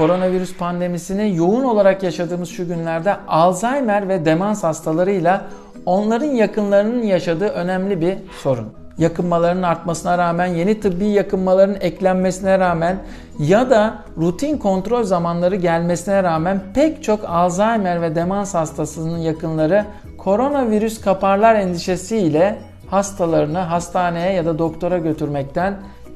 koronavirüs pandemisini yoğun olarak yaşadığımız şu günlerde Alzheimer ve demans hastalarıyla onların yakınlarının yaşadığı önemli bir sorun. Yakınmaların artmasına rağmen, yeni tıbbi yakınmaların eklenmesine rağmen ya da rutin kontrol zamanları gelmesine rağmen pek çok Alzheimer ve demans hastasının yakınları koronavirüs kaparlar endişesiyle hastalarını hastaneye ya da doktora götürmekten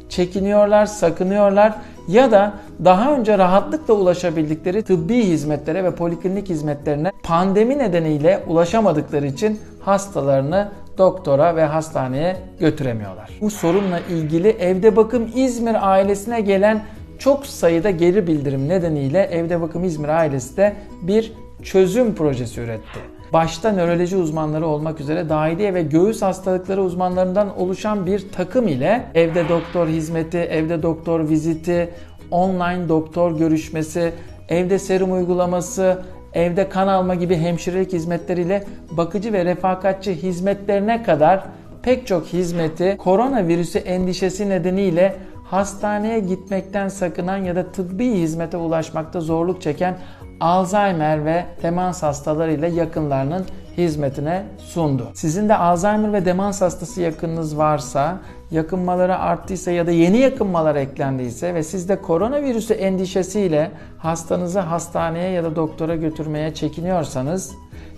çekiniyorlar, sakınıyorlar ya da daha önce rahatlıkla ulaşabildikleri tıbbi hizmetlere ve poliklinik hizmetlerine pandemi nedeniyle ulaşamadıkları için hastalarını doktora ve hastaneye götüremiyorlar. Bu sorunla ilgili Evde Bakım İzmir ailesine gelen çok sayıda geri bildirim nedeniyle Evde Bakım İzmir ailesi de bir çözüm projesi üretti başta nöroloji uzmanları olmak üzere dahiliye ve göğüs hastalıkları uzmanlarından oluşan bir takım ile evde doktor hizmeti, evde doktor viziti, online doktor görüşmesi, evde serum uygulaması, evde kan alma gibi hemşirelik hizmetleriyle bakıcı ve refakatçi hizmetlerine kadar pek çok hizmeti koronavirüsü endişesi nedeniyle hastaneye gitmekten sakınan ya da tıbbi hizmete ulaşmakta zorluk çeken Alzheimer ve demans hastalarıyla yakınlarının hizmetine sundu. Sizin de Alzheimer ve demans hastası yakınınız varsa, yakınmaları arttıysa ya da yeni yakınmalar eklendiyse ve siz de koronavirüsü endişesiyle hastanızı hastaneye ya da doktora götürmeye çekiniyorsanız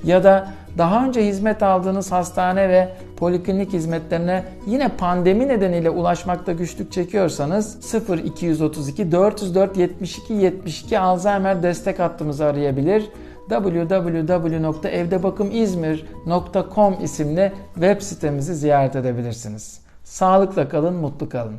ya da daha önce hizmet aldığınız hastane ve poliklinik hizmetlerine yine pandemi nedeniyle ulaşmakta güçlük çekiyorsanız 0232 404 72 72 Alzheimer destek hattımızı arayabilir www.evdebakımizmir.com isimli web sitemizi ziyaret edebilirsiniz. Sağlıkla kalın, mutlu kalın.